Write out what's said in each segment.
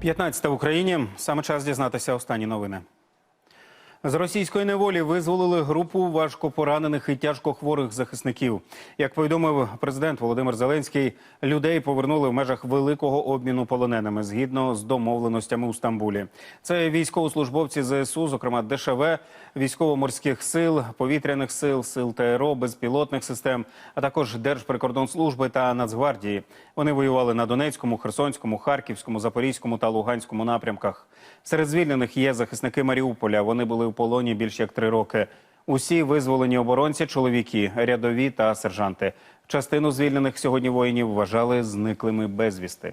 15 в Україні. Саме час дізнатися останні новини. З російської неволі визволили групу важкопоранених і тяжкохворих захисників. Як повідомив президент Володимир Зеленський, людей повернули в межах великого обміну полоненими згідно з домовленостями у Стамбулі. Це військовослужбовці ЗСУ, зокрема ДШВ, військово-морських сил, повітряних сил, сил ТРО, безпілотних систем, а також Держприкордонслужби та Нацгвардії. Вони воювали на Донецькому, Херсонському, Харківському, Запорізькому та Луганському напрямках. Серед звільнених є захисники Маріуполя. Вони були полоні більш як три роки. Усі визволені оборонці чоловіки, рядові та сержанти. Частину звільнених сьогодні воїнів вважали зниклими безвісти.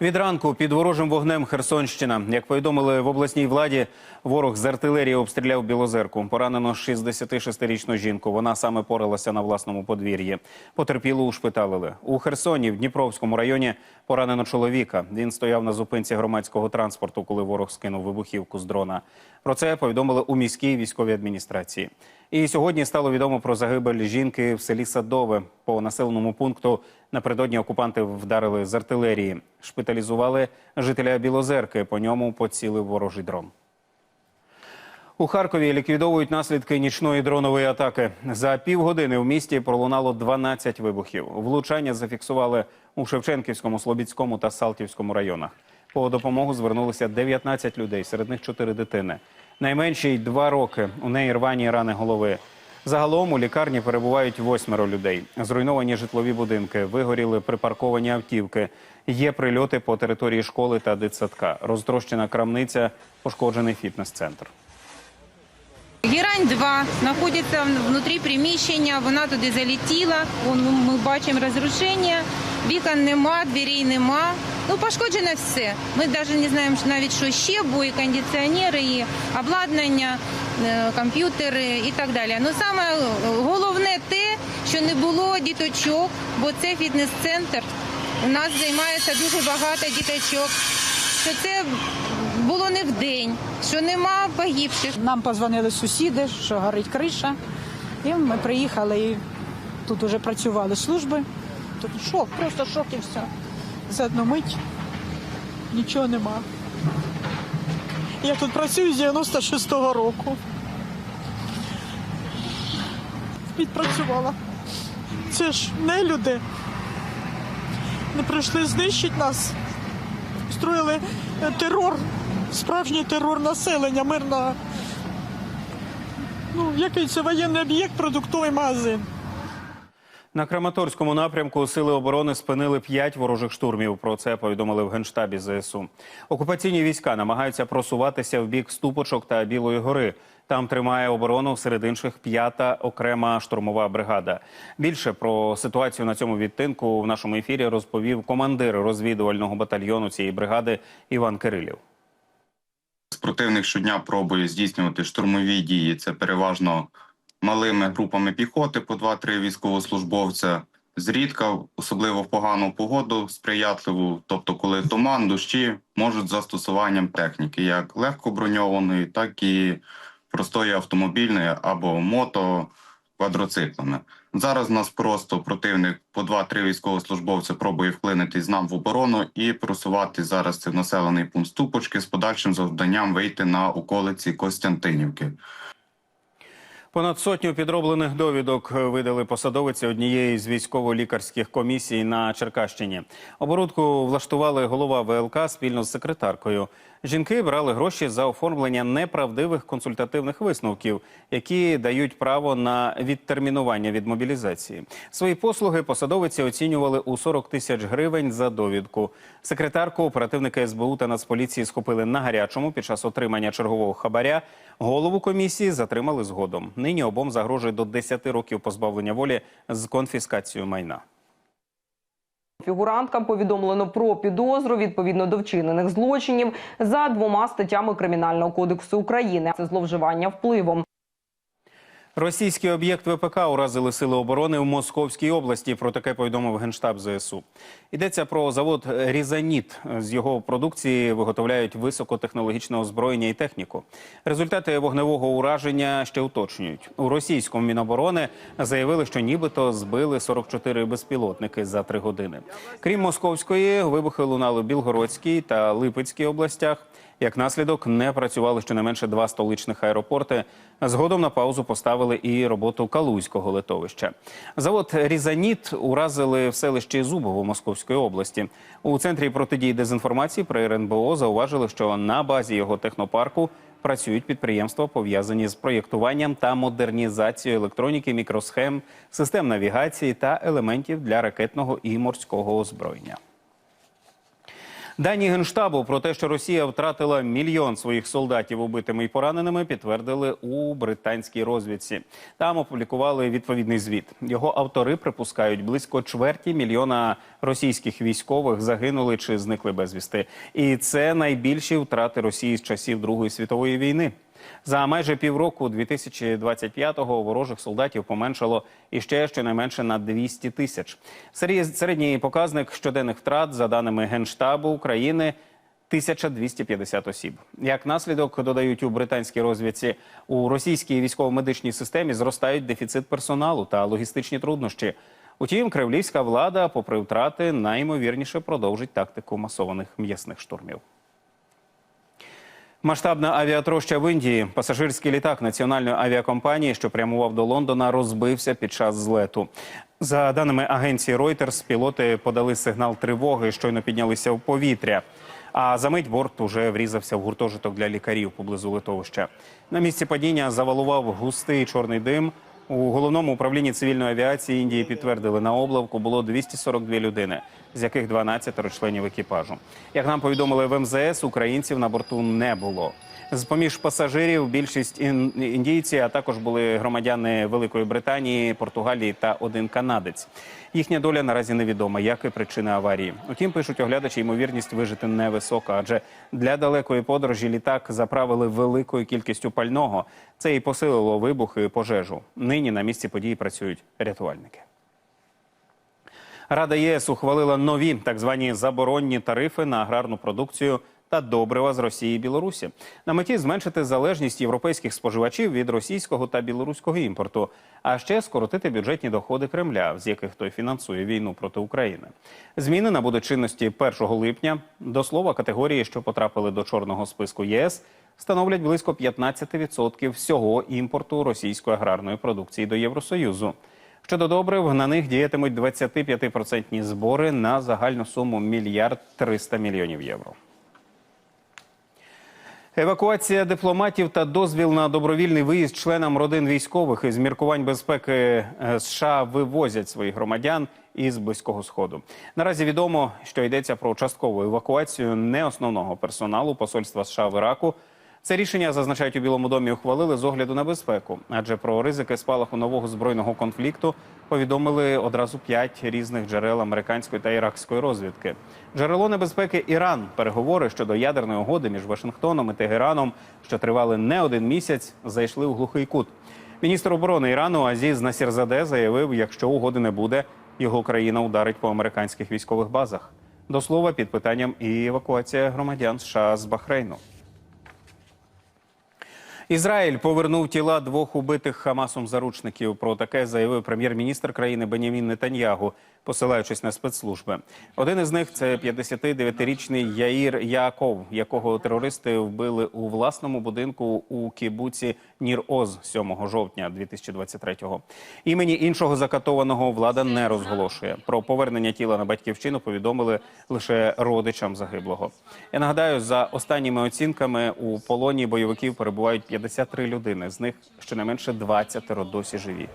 Від ранку під ворожим вогнем Херсонщина. Як повідомили в обласній владі, ворог з артилерії обстріляв Білозерку. Поранено 66-річну жінку. Вона саме поралася на власному подвір'ї. Потерпілу ушпиталили. У Херсоні, в Дніпровському районі, поранено чоловіка. Він стояв на зупинці громадського транспорту, коли ворог скинув вибухівку з дрона. Про це повідомили у міській військовій адміністрації. І сьогодні стало відомо про загибель жінки в селі Садове. По населеному пункту напередодні окупанти вдарили з артилерії. Шпиталізували жителя Білозерки. По ньому поцілив ворожий дрон. У Харкові ліквідовують наслідки нічної дронової атаки. За півгодини в місті пролунало 12 вибухів. Влучання зафіксували у Шевченківському, Слобідському та Салтівському районах. По допомогу звернулися 19 людей, серед них 4 дитини. Найменшій 2 роки. У неї рвані рани голови. Загалом у лікарні перебувають восьмеро людей. Зруйновані житлові будинки, вигоріли припарковані автівки. Є прильоти по території школи та дитсадка. Розтрощена крамниця, пошкоджений фітнес-центр. Герань 2 знаходиться внутрі приміщення, вона туди залетіла. Ми бачимо розрушення, вікон нема, дверей нема. Ну, пошкоджено все. Ми навіть не знаємо навіть, що ще, бо і кондиціонери, і обладнання, е, комп'ютери і так далі. Ну саме головне те, що не було діточок, бо це фітнес-центр. У нас займається дуже багато діточок. Що це було не в день, що нема погибших. Нам позвонили сусіди, що горить криша. І ми приїхали і тут вже працювали служби. Тут шок, просто шок і все. За одну мить нічого нема. Я тут працюю з 96-го року. Відпрацювала. Це ж не люди. Не прийшли знищити нас. Строїли е, терор, справжній терор населення мирного. Ну, який це воєнний об'єкт, продуктовий магазин. На Краматорському напрямку сили оборони спинили п'ять ворожих штурмів. Про це повідомили в генштабі ЗСУ. Окупаційні війська намагаються просуватися в бік Ступочок та Білої гори. Там тримає оборону серед інших п'ята окрема штурмова бригада. Більше про ситуацію на цьому відтинку в нашому ефірі розповів командир розвідувального батальйону цієї бригади Іван Кирилів. Противник щодня пробує здійснювати штурмові дії. Це переважно малими групами піхоти по 2-3 військовослужбовця. Зрідка, особливо в погану погоду, сприятливу, тобто коли туман, дощі можуть застосуванням техніки, як легкоброньованої, так і простої автомобільної або мото квадроциклами. Зараз нас просто противник по 2-3 військовослужбовця пробує вклинитись нам в оборону і просувати зараз це в населений пункт Ступочки з подальшим завданням вийти на околиці Костянтинівки. Понад сотню підроблених довідок видали посадовиці однієї з військово-лікарських комісій на Черкащині. Оборудку влаштували голова ВЛК спільно з секретаркою. Жінки брали гроші за оформлення неправдивих консультативних висновків, які дають право на відтермінування від мобілізації. Свої послуги посадовиці оцінювали у 40 тисяч гривень за довідку. Секретарку оперативники СБУ та Нацполіції схопили на гарячому під час отримання чергового хабаря. Голову комісії затримали згодом. Нині обом загрожує до 10 років позбавлення волі з конфіскацією майна. Фігуранткам повідомлено про підозру відповідно до вчинених злочинів за двома статтями Кримінального кодексу України. Це зловживання впливом. Російський об'єкт ВПК уразили сили оборони в Московській області. Про таке повідомив генштаб ЗСУ. Йдеться про завод Різаніт. З його продукції виготовляють високотехнологічне озброєння і техніку. Результати вогневого ураження ще уточнюють. У російському міноборони заявили, що нібито збили 44 безпілотники за три години. Крім московської, вибухи лунали Білгородській та Липецькій областях. Як наслідок, не працювали щонайменше два столичних аеропорти. Згодом на паузу поставили і роботу Калузького литовища. Завод Різаніт уразили в селищі Зубово Московської області. У центрі протидії дезінформації при РНБО зауважили, що на базі його технопарку працюють підприємства, пов'язані з проєктуванням та модернізацією електроніки, мікросхем, систем навігації та елементів для ракетного і морського озброєння. Дані генштабу про те, що Росія втратила мільйон своїх солдатів убитими і пораненими, підтвердили у британській розвідці. Там опублікували відповідний звіт. Його автори припускають, близько чверті мільйона російських військових загинули чи зникли безвісти. І це найбільші втрати Росії з часів Другої світової війни. За майже півроку 2025-го ворожих солдатів поменшало іще щонайменше на 200 тисяч. Серед- Середній показник щоденних втрат, за даними Генштабу України, 1250 осіб. Як наслідок, додають у британській розвідці, у російській військово-медичній системі зростають дефіцит персоналу та логістичні труднощі. Утім, кремлівська влада, попри втрати, найімовірніше продовжить тактику масованих м'ясних штурмів. Масштабна авіатроща в Індії. Пасажирський літак національної авіакомпанії, що прямував до Лондона, розбився під час злету. За даними агенції Reuters, пілоти подали сигнал тривоги, щойно піднялися в повітря. А за мить борт уже врізався в гуртожиток для лікарів поблизу литовища. На місці падіння завалував густий чорний дим. У головному управлінні цивільної авіації Індії підтвердили, на облавку було 242 людини, з яких 12 членів екіпажу. Як нам повідомили в МЗС, українців на борту не було. З поміж пасажирів більшість ін- індійці, а також були громадяни Великої Британії, Португалії та один канадець. Їхня доля наразі невідома, як і причини аварії. Утім, пишуть оглядачі, ймовірність вижити невисока, адже для далекої подорожі літак заправили великою кількістю пального. Це і посилило вибух і пожежу. Нині на місці події працюють рятувальники. Рада ЄС ухвалила нові так звані заборонні тарифи на аграрну продукцію та добрива з Росії і Білорусі на меті зменшити залежність європейських споживачів від російського та білоруського імпорту, а ще скоротити бюджетні доходи Кремля, з яких той фінансує війну проти України. Зміни набудуть чинності 1 липня. До слова, категорії, що потрапили до чорного списку єС, становлять близько 15% всього імпорту російської аграрної продукції до Євросоюзу. Щодо добрив, на них діятимуть 25% збори на загальну суму мільярд 300 мільйонів євро. Евакуація дипломатів та дозвіл на добровільний виїзд членам родин військових із міркувань безпеки е, США вивозять своїх громадян із близького сходу. Наразі відомо, що йдеться про часткову евакуацію не основного персоналу посольства США в Іраку. Це рішення зазначають у Білому домі. Ухвалили з огляду на безпеку, адже про ризики спалаху нового збройного конфлікту повідомили одразу п'ять різних джерел американської та іракської розвідки. Джерело небезпеки Іран. Переговори щодо ядерної угоди між Вашингтоном і Тегераном, що тривали не один місяць, зайшли у глухий кут. Міністр оборони Ірану Азіз Насірзаде заявив, якщо угоди не буде, його країна ударить по американських військових базах. До слова, під питанням і евакуація громадян США з Бахрейну. Ізраїль повернув тіла двох убитих Хамасом заручників. Про таке заявив прем'єр-міністр країни Бенямін Нетаньягу, посилаючись на спецслужби. Один із них це 59-річний Яїр Яаков, якого терористи вбили у власному будинку у кібуці Нір-Оз 7 жовтня 2023-го. Імені іншого закатованого влада не розголошує. Про повернення тіла на батьківщину повідомили лише родичам загиблого. Я нагадаю, за останніми оцінками у полоні бойовиків перебувають 53 людини. З них щонайменше 20 досі живі.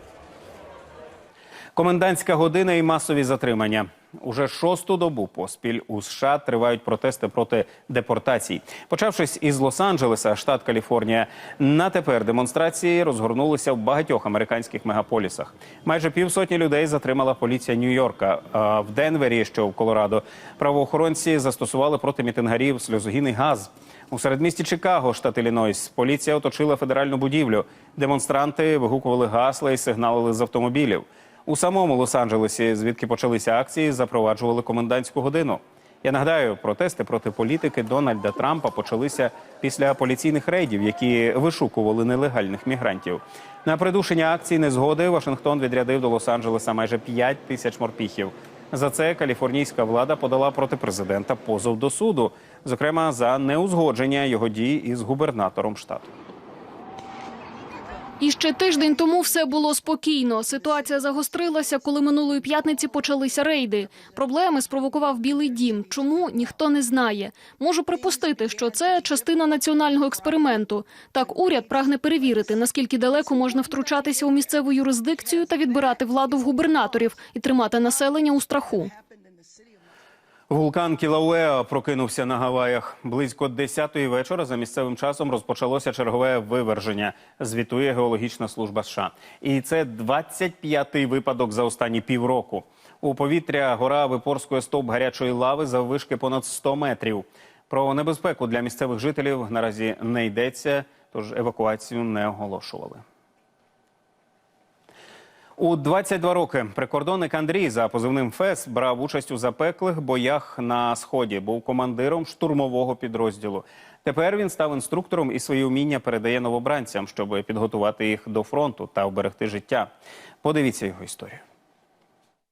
Комендантська година і масові затримання. Уже шосту добу поспіль у США тривають протести проти депортацій. Почавшись із Лос-Анджелеса, штат Каліфорнія, на тепер демонстрації розгорнулися в багатьох американських мегаполісах. Майже півсотні людей затримала поліція Нью-Йорка. А в Денвері, що в Колорадо, правоохоронці застосували проти мітингарів сльозогінний газ. У середмісті Чикаго, штат Іллінойс, поліція оточила федеральну будівлю. Демонстранти вигукували гасла і сигналили з автомобілів. У самому Лос-Анджелесі, звідки почалися акції, запроваджували комендантську годину. Я нагадаю, протести проти політики Дональда Трампа почалися після поліційних рейдів, які вишукували нелегальних мігрантів. На придушення акції незгоди Вашингтон відрядив до Лос-Анджелеса майже 5 тисяч морпіхів. За це каліфорнійська влада подала проти президента позов до суду, зокрема за неузгодження його дій із губернатором штату. І ще тиждень тому все було спокійно. Ситуація загострилася, коли минулої п'ятниці почалися рейди. Проблеми спровокував Білий Дім. Чому ніхто не знає. Можу припустити, що це частина національного експерименту. Так уряд прагне перевірити, наскільки далеко можна втручатися у місцеву юрисдикцію та відбирати владу в губернаторів і тримати населення у страху. Вулкан Кілауеа прокинувся на Гаваях. Близько 10-ї вечора за місцевим часом розпочалося чергове виверження, звітує геологічна служба США. І це 25-й випадок за останні півроку. У повітря гора випорскує стовп гарячої лави заввишки понад 100 метрів. Про небезпеку для місцевих жителів наразі не йдеться, тож евакуацію не оголошували. У 22 роки прикордонник Андрій за позивним ФЕС брав участь у запеклих боях на сході. Був командиром штурмового підрозділу. Тепер він став інструктором і свої вміння передає новобранцям, щоб підготувати їх до фронту та вберегти життя. Подивіться його історію.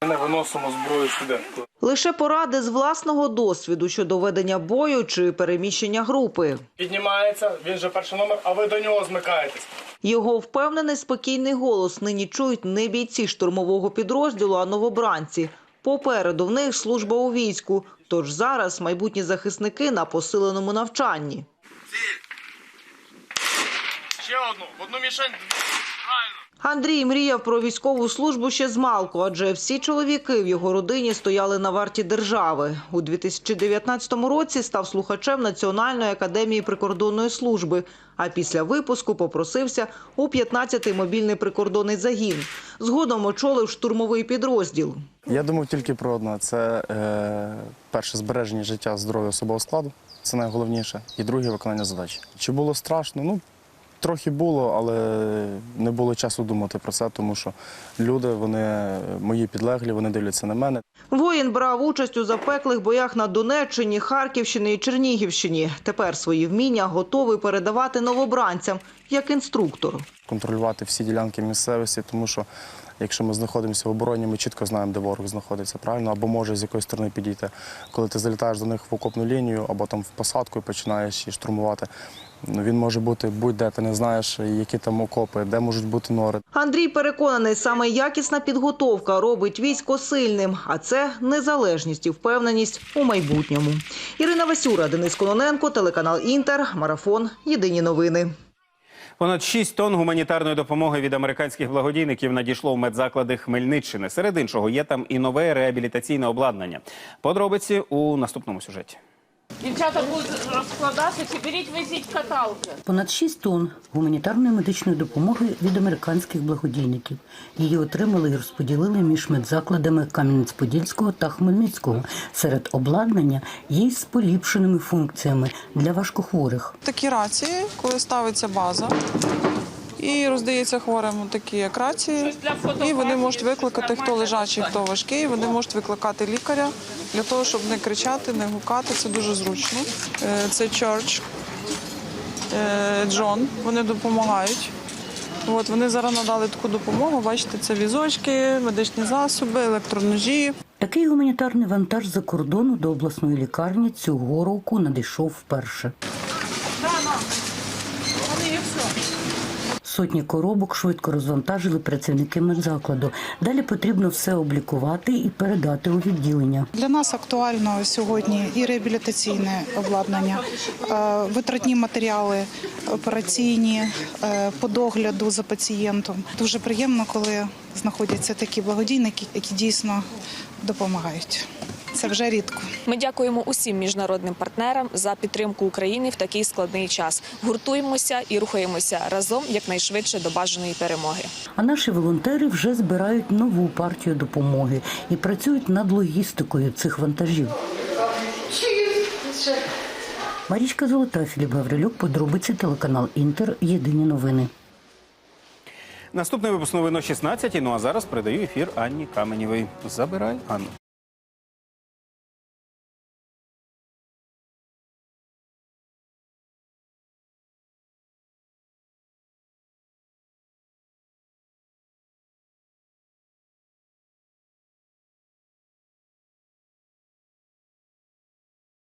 Ми не виносимо зброю сюди. Лише поради з власного досвіду щодо ведення бою чи переміщення групи. Піднімається, він же перший номер, а ви до нього змикаєтесь. Його впевнений спокійний голос нині чують не бійці штурмового підрозділу, а новобранці. Попереду в них служба у війську, тож зараз майбутні захисники на посиленому навчанні. Ще одну, в одну мішень. Андрій мріяв про військову службу ще з малку, адже всі чоловіки в його родині стояли на варті держави. У 2019 році став слухачем Національної академії прикордонної служби, а після випуску попросився у 15-й мобільний прикордонний загін. Згодом очолив штурмовий підрозділ. Я думав тільки про одне: це е, перше збереження життя здоров'я особового складу. Це найголовніше. І друге виконання задач. Чи було страшно? Ну, трохи було, але не було часу думати про це, тому що люди, вони мої підлеглі, вони дивляться на мене. Воїн брав участь у запеклих боях на Донеччині, Харківщині і Чернігівщині. Тепер свої вміння готовий передавати новобранцям як інструктор. Контролювати всі ділянки місцевості, тому що якщо ми знаходимося в обороні, ми чітко знаємо, де ворог знаходиться, правильно, або може з якої сторони підійти. Коли ти залітаєш до них в окопну лінію, або там в посадку і починаєш її штурмувати. Ну, він може бути будь-де, ти не знаєш, які там окопи, де можуть бути нори. Андрій переконаний, саме якісна підготовка робить військо сильним, а це незалежність і впевненість у майбутньому. Ірина Васюра, Денис Кононенко, телеканал Інтер, Марафон. Єдині новини. Понад 6 тонн гуманітарної допомоги від американських благодійників надійшло в медзаклади Хмельниччини. Серед іншого є там і нове реабілітаційне обладнання. Подробиці у наступному сюжеті. Дівчата будуть розкладатися, беріть, везіть каталки. Понад 6 тонн гуманітарної медичної допомоги від американських благодійників. Її отримали і розподілили між медзакладами Кам'янець-Подільського та Хмельницького. Серед обладнання є з поліпшеними функціями для важкохворих. Такі рації, коли ставиться база і роздається хворим такі рації, і вони можуть викликати хто лежачий, хто важкий. Вони можуть викликати лікаря для того, щоб не кричати, не гукати. Це дуже зручно. Е, Це е, Джон. Вони допомагають. От вони зараз надали таку допомогу. Бачите, це візочки, медичні засоби, електроножі. Такий гуманітарний вантаж за кордону до обласної лікарні цього року надійшов вперше. Сотні коробок швидко розвантажили працівники медзакладу. Далі потрібно все облікувати і передати у відділення. Для нас актуально сьогодні і реабілітаційне обладнання, е, витратні матеріали, операційні е, по догляду за пацієнтом. Дуже приємно, коли знаходяться такі благодійники, які дійсно допомагають. Це вже рідко. Ми дякуємо усім міжнародним партнерам за підтримку України в такий складний час. Гуртуємося і рухаємося разом якнайшвидше до бажаної перемоги. А наші волонтери вже збирають нову партію допомоги і працюють над логістикою цих вантажів. Марічка Золота, Філіп Гаврилюк, подробиці телеканал Інтер. Єдині новини. Наступний випуск новин о 16 Ну а зараз передаю ефір Анні Каменєвій. Забирай, Анну.